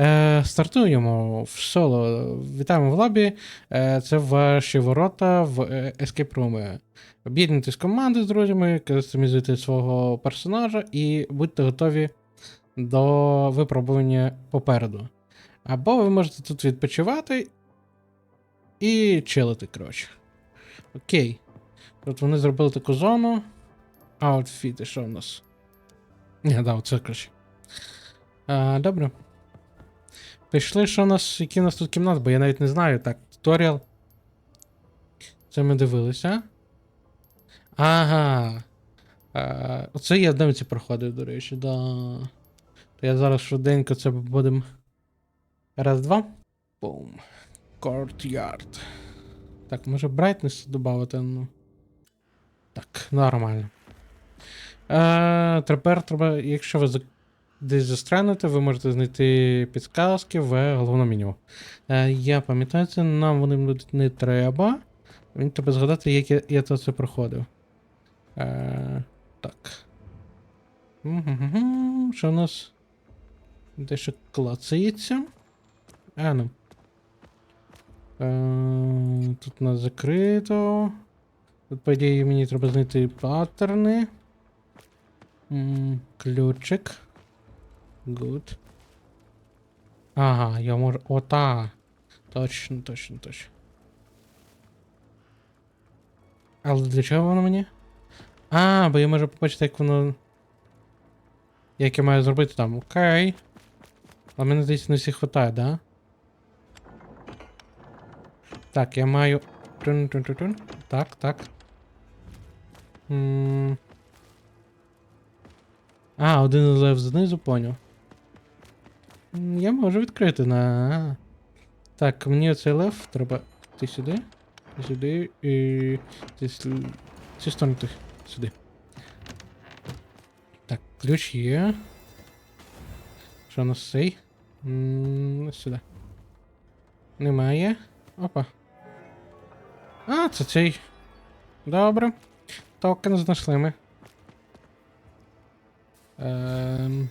Е, стартуємо в соло. Вітаємо в лобі. Е, це ваші ворота в е, Escape Room. Об'єднуйтесь в команди з друзями, кастомізуйте свого персонажа і будьте готові до випробування попереду. Або ви можете тут відпочивати і чилити, коротше. Окей. От вони зробили таку зону. Аутфіти, що в нас? Ні, да, краще. А, добре. Пішли, що у нас, які у нас тут кімнати, бо я навіть не знаю. Так, туторіал. Це ми дивилися. Ага. А, оце я демці проходив, до речі, да. То я зараз швиденько це будемо. Раз, два. Бум. Courtyard. Так, може брайтнес додати, ну. Так, нормально. Е, тепер треба, якщо ви десь застрянете, ви можете знайти підсказки в головному меню. Е, я пам'ятаю це, нам вони будуть не треба. Мені треба згадати, як я, я це проходив. Е, так. Що у нас? Дещо клацається. А, ну. Е, тут у нас закрито. Тут, по ідеї, мені треба знайти паттерни. Ключик. Good. Ага, я можу. Ота. Точно, точно, точно. Але для чого воно мені? А, бо я можу побачити, як воно. Як я маю зробити там. Окей. А мене десь не всі хватає, да? Так, я маю. Тун-тун-тун-тун. Так, так. М. А, один лев знизу, поняв. Я можу відкрити на. Так, мені оцей лев треба. Ти сюди. Ти сюди і. Ти с- Цю сторону ти сюди. Так, ключ є. Що у нас цей? Сюди. Немає. Опа. А, це цей. Добре. Токен знайшли ми. Ем...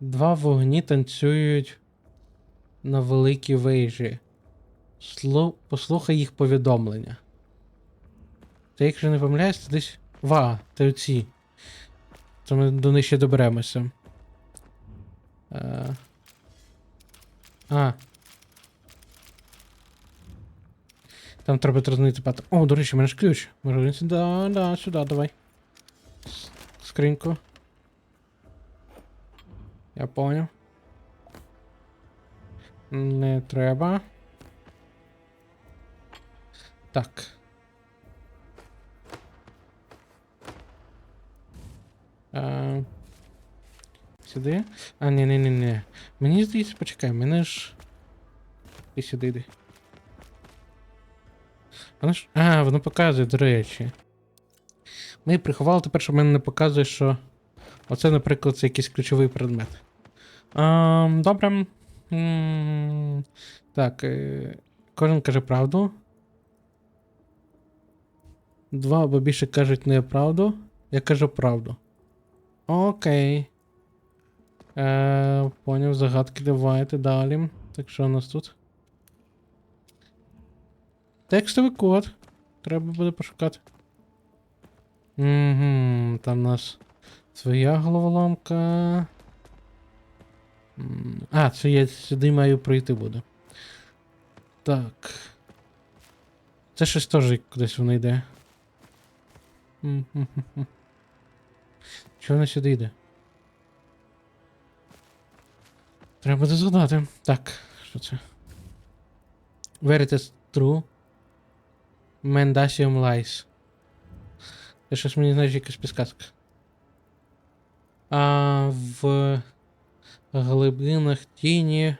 Два вогні танцюють на великій вежі. Слу... Послухай їх повідомлення. Та якщо не помиляюсь, то десь. Ва, це оці. То ми до них ще доберемося. Е... А. Там треба трознити патер. О, до речі, у мене ж ключ. Може сюди, да, да, сюди, давай. Скриньку. Я понял. Не треба. Так. А, сюди? А, ні, ні, ні, ні. Мені здається, почекай, мене ж. Ти сюди йди. Воно ж. А, воно показує, до речі. Ми приховали тепер, що мене не показує, що. Оце, наприклад, це якийсь ключовий предмет. А, добре. М, Так. е, Кожен каже правду. Два або більше кажуть неправду. Я кажу правду. Окей. Е, поняв, загадки давайте далі. Так що у нас тут? Текстовий код. Треба буде пошукати. Угу, там у нас своя головоломка. А, це я сюди маю пройти буду. Так. Це щось теж кудись воно йде. Чого воно сюди йде? Треба буде згадати. Так, що це? Veritas True. Mendacium Lies. Це щось мені знаєш якась підказка. А в глибинах тіні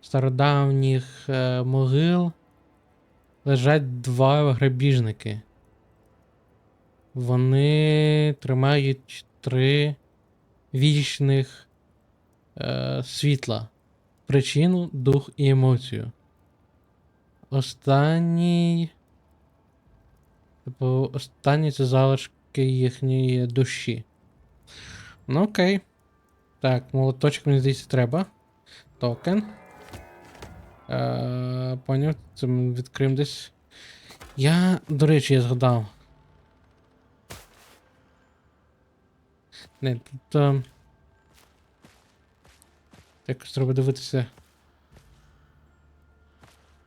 стародавніх е, могил лежать два грабіжники. Вони тримають три вічних е, світла. Причину, дух і емоцію. Останній. Типу, останні це залишки їхньої душі. Ну окей. Так, молоточок, мені здається, треба. Токен. Е, поняв, це ми відкриємо десь. Я, до речі, я згадав. Не, тут. Е, якось треба дивитися.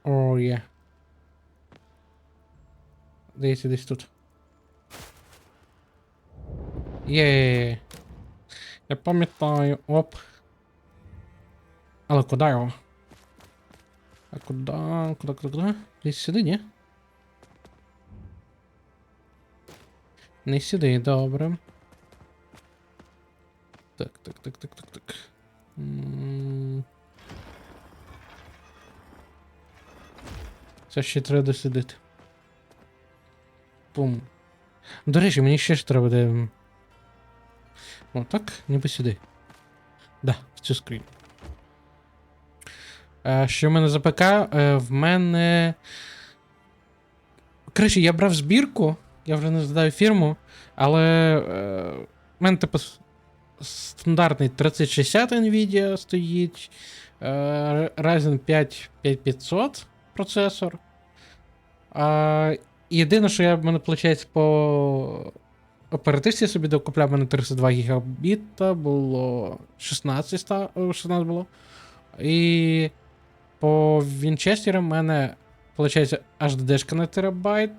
О, є. Дивіться, десь тут. Є. Я пам'ятаю. Оп. Але куди його? А куди? Куди, куди, куди? Десь сюди, ні? Не сюди, добре. Так, так, так, так, так, так. Це ще треба дослідити. Пум. До речі, мені ще ж треба де. О, так, ніби сюди. Да, в цю скриню. Е, що в мене за ПК? Е, в мене. Коротше, я брав збірку, я вже не згадаю фірму, але е, в мене типу стандартний 3060 Nvidia стоїть. Е, Ryzen 5 5500 процесор. Єдине, що я в мене виходить по оперативці собі докупляв, мене 32 гігабіта, було 16, ста- 16 було. І по Вінчестерам в мене виходить HDD на терабайт,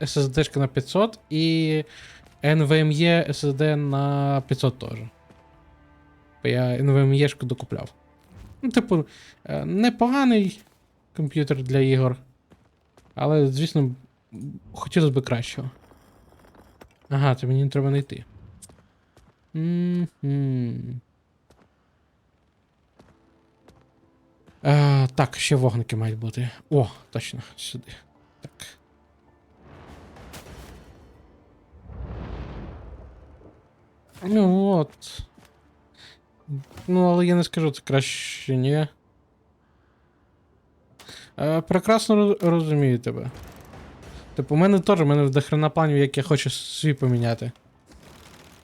SSD на 500 і NVMe SSD на 500 теж. Бо я NVMe докупляв. Ну, типу, е, непоганий комп'ютер для ігор. Але, звісно, хотілося б кращого. Ага, це мені треба знайти. М-м. Е, так, ще вогники мають бути. О, точно, сюди. Так. Ну от. Ну, але я не скажу, це краще ні. Е, прекрасно розумію тебе. Типу, у мене теж, у мене дохрена планів, як я хочу свій поміняти.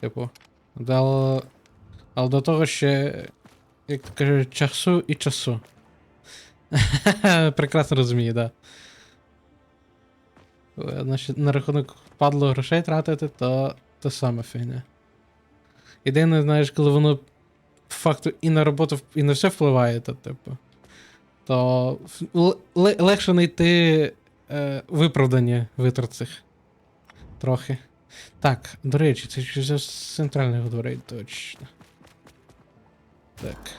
Типу. да, Але, до того ще, як то кажуть, часу і часу. Прекрасно розумію, да. Значить, на рахунок падло грошей тратити, то те саме фігня. Єдине, знаєш, коли воно по факту і на роботу, і на все впливає, то типу. То легше знайти е, виправдання витрат цих. Трохи. Так, до речі, це ж з центральних дверей, точно. Так.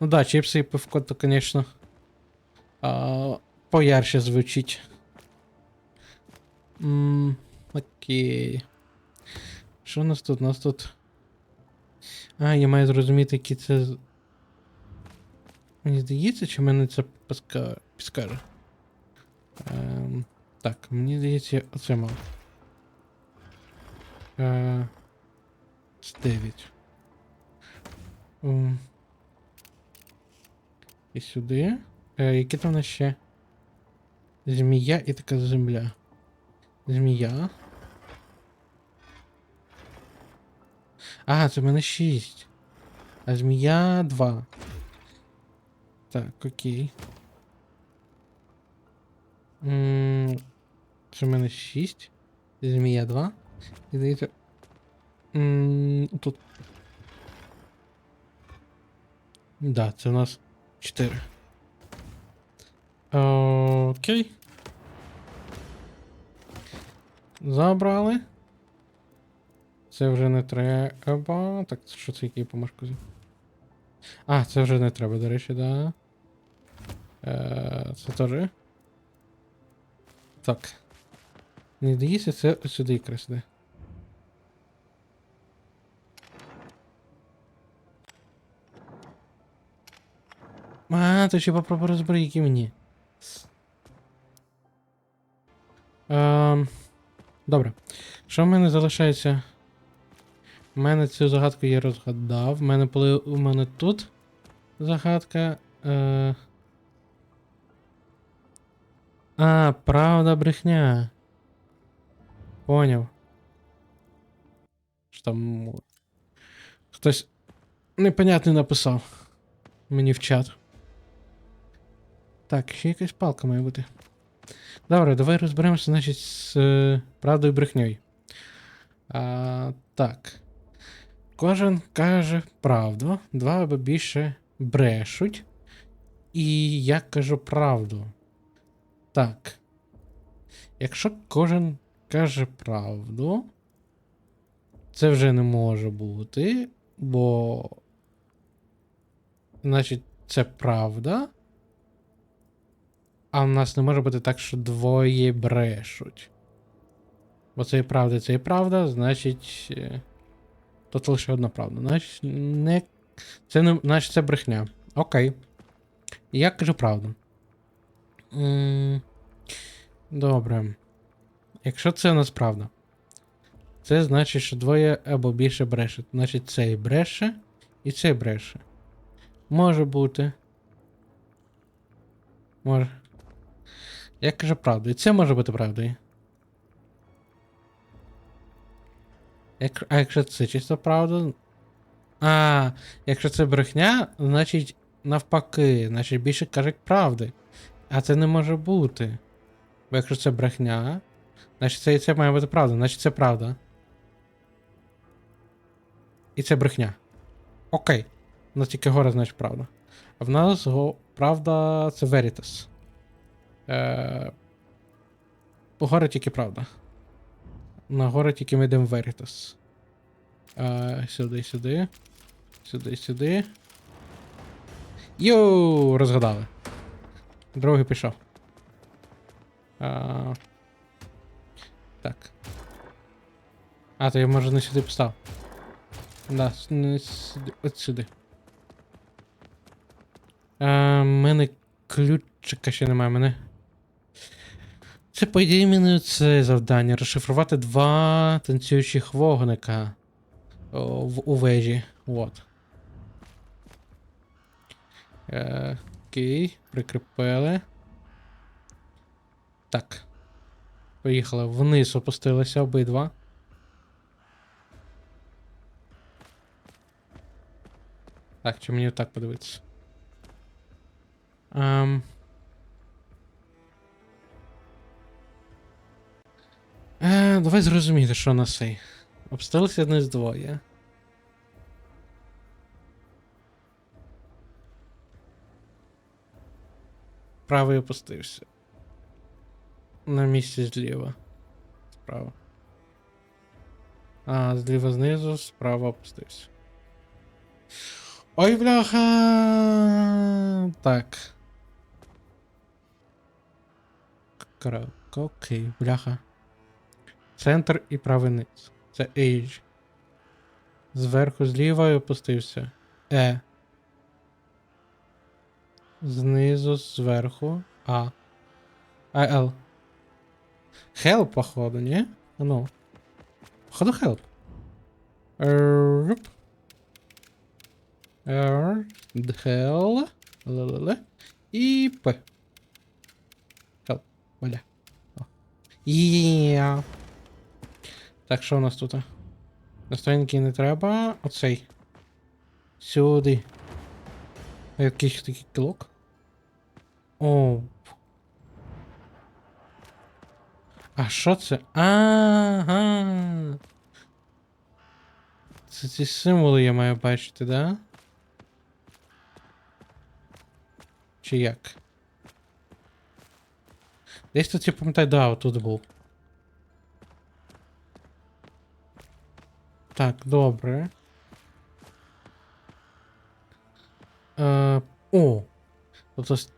Ну да, чипси і пивко, то, звісно. А, поярче звучить. М, окей. Що у нас тут? У нас тут. А, я маю зрозуміти, які це. Мені здається, чи мене це підскаже? Ем, так, мені здається, оце мав. Е, 9. Ем, і сюди. Е, які там у нас ще? Змія і така земля. Змія. А, це в мене 6. А змія 2. Так, окей. Це в мене 6. Змія 2. І здається. Тут. Да, це у нас 4. Окей. Забрали. Це вже не треба. Так, що це який помашку? А, це вже не треба, до речі, да. Е, це теж. Так. Не здається, це сюди якраз йде. А, то ще попробуй розбери, які мені. Ем, добре. Що в мене залишається? У мене цю загадку я розгадав. У мене у мене тут загадка. Е... А, правда, брехня. Поняв. Що там. Хтось непонятний написав мені в чат. Так, ще якась палка має бути. Добре, давай розберемося, значить, з е, правдою брехньою. А, так. Кожен каже правду, два або більше брешуть. І я кажу правду. Так. Якщо кожен каже правду, це вже не може бути, бо. Значить, це правда. А в нас не може бути так, що двоє брешуть. Бо це і правда, це і правда, значить. е, Тут лише одна правда. Значить, не. Це не. Значить, це брехня. Окей. Я кажу правду. Добре. Якщо це у нас правда, це значить, що двоє або більше брешуть. Значить, цей бреше і цей бреше. Може бути. Може. Я кажу правду. І це може бути правдою. Як, а якщо це чисто правда. А, якщо це брехня, значить навпаки, значить більше кажуть правди. А це не може бути. Бо якщо це брехня, значить це це має бути правда, значить це правда. І це брехня. Окей. У нас тільки гора, значить правда. А в нас го... правда це Veritas. Е... По гори тільки правда. На гори тільки ми йдемо в Veritas. Е... Сюди, сюди. Сюди, сюди. Йоу, розгадали. Другий пішов. А, так. А, то я може не сюди постав. Да, не сюди. От сюди. А, мене ключика ще немає мене. Це, по ідеї, мене це завдання. Розшифрувати два танцюючих вогника в, у вежі. Вот. Е, окей, прикріпили. Так. Поїхали. Вниз опустилися обидва. Так, чи мені так подивитися? Ем... Е, давай зрозуміти, що на цей. Обстилися одне з двоє. Правий опустився. На місці зліва. Справа. А, зліва знизу, справа опустився. Ой, бляха! Так. Крок, окей, бляха. Центр і правий низ. Це H. Зверху зліва і опустився. Е. Знизу, зверху. А. А, Л. Help, походу, не? А Ну. Походу help. Руп. R. Hell. Л. І П. Help. Оля. Є. Так, що у нас тут? Настойники не треба. Оцей. Сюди. Якийсь такий кілок. О. А що це? Ага. Це ці символи я маю бачити, да? Чи як? Десь тут я пам'ятаю, да, отут був. Так, добре. Е, о! Ось-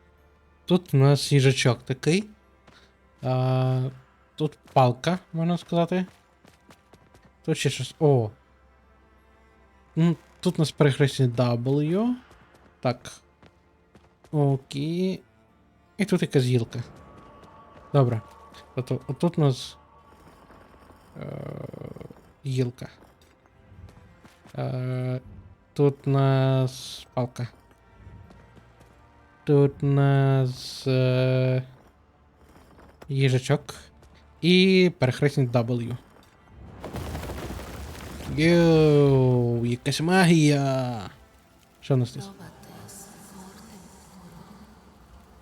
тут у нас їжачок такий. А, тут палка, можна сказати. Тут ще щось. О. Ну, тут у нас перехресні W. Так. Окей. І тут якась гілка. Добре. Тобто, отут у нас. Е, гілка. Е, тут у нас палка. Тут у нас. Е, їжачок. І перехресник W. Йоу, якась магія. Що у нас тут?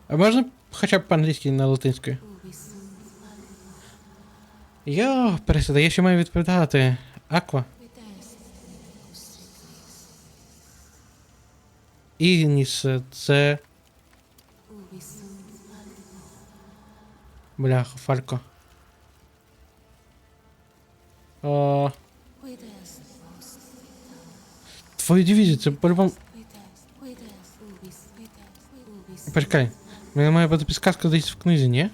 А можна хоча б по-англійськи на латинською? Йо, пересіда, я ще маю відповідати. Аква. Ігніс, це. Бляха, Фалько. О, твою дивізію, це по-любому. Почекай. У мене має бути підсказка десь в книзі, ні?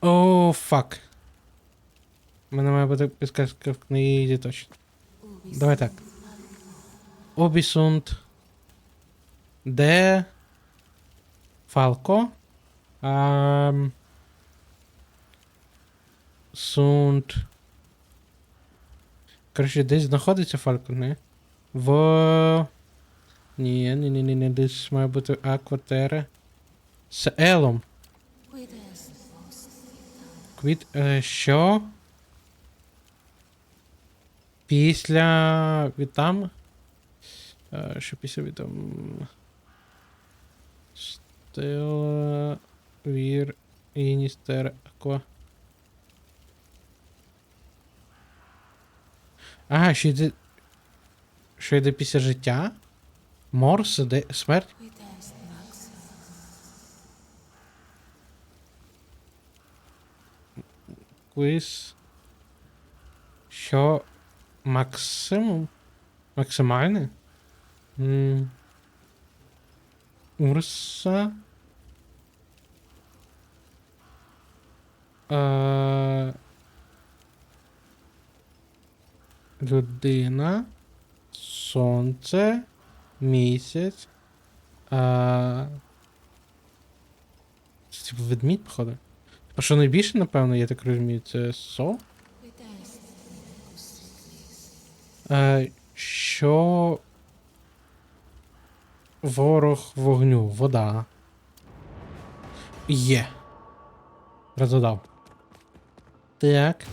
О, фак. Мене має бути підсказка в книзі точно. Давай так. Обісунд. Де. Фалко. Ам. Сунд. Коротше, десь знаходиться Фалко, не? В. Ні, ні, ні, ні, ні, десь має бути Акватера. З Елом. Квіт. Е, що? Після Вітам. Е, що після Вітам? Стела. Вір. Іністер. Аква. Ага, що йде. Що йде після життя? Морс, де смерть? Квіз. Що максимум? Максимальне? Урса. Е, людина. Сонце. Місяць. А... Це типу ведмідь, походу. Типа, що найбільше, напевно, я так розумію, це со. Е, що. Ворог вогню, вода. Є. Розгадав. Так.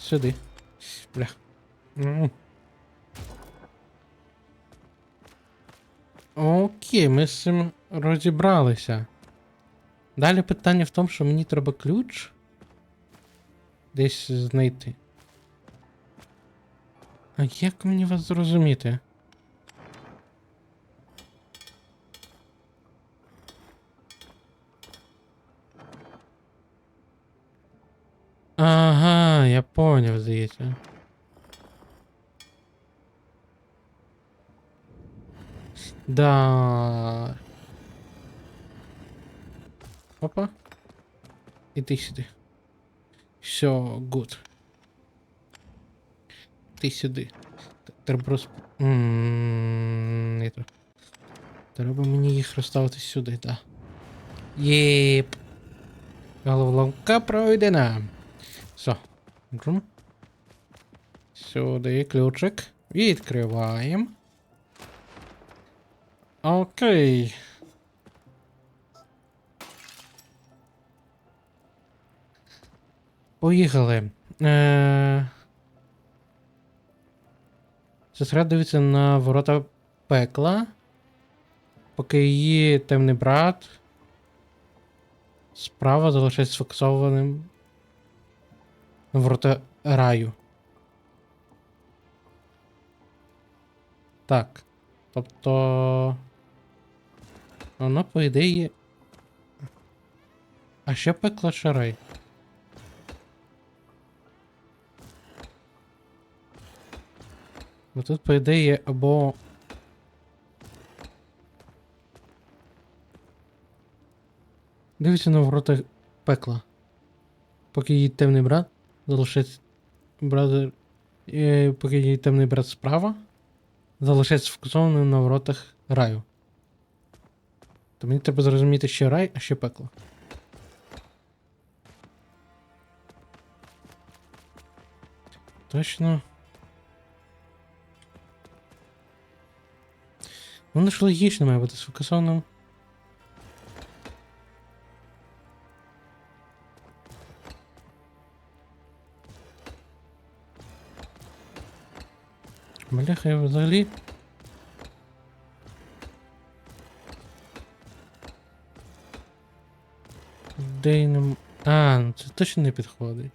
Сюди. Бля. Окей, ми з цим розібралися. Далі питання в тому, що мені треба ключ десь знайти. А як мені вас зрозуміти? Ага, я поняв, здається. Да. Опа. Іди сюди. Все, гуд. Ти сюди. Т- Треба роз... М, Не треба. Треба мені їх розставити сюди, так. Єп. Головоломка пройдена. Все. Сюди ключик. Відкриваємо. Окей. Поїхали. Е... Сестра дивиться на ворота пекла. Поки її темний брат. Справа залишається сфокусованим на ворота раю. Так. Тобто. Воно, по ідеї. А що пекло що рай? Бо тут, по ідеї, або. Дивіться на ворота пекла. Поки її темний брат залишиться. Брат. е, Поки її темний брат справа. Залишається сфокусованим на воротах раю. То мені треба зрозуміти, що рай, а що пекло. Точно. Воно ж логічно має бути сфокусованим. Бляха, я взагалі. Де й нем... А, ну це точно не підходить.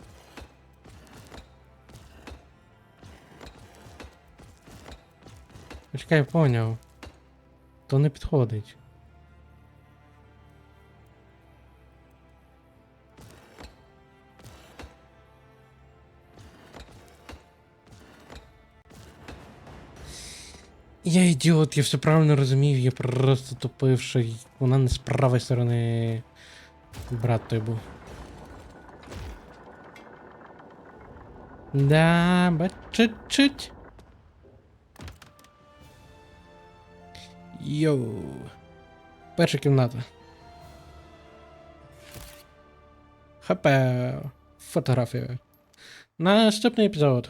Чекай, я поняв. То не підходить. Я ідіот, я все правильно розумів, я просто тупив, що й- вона не з правої сторони. Брат той був. Да, ба чуть-чуть. Йоу. Перша кімната. Хапе. Фотографія. Наступний епізод.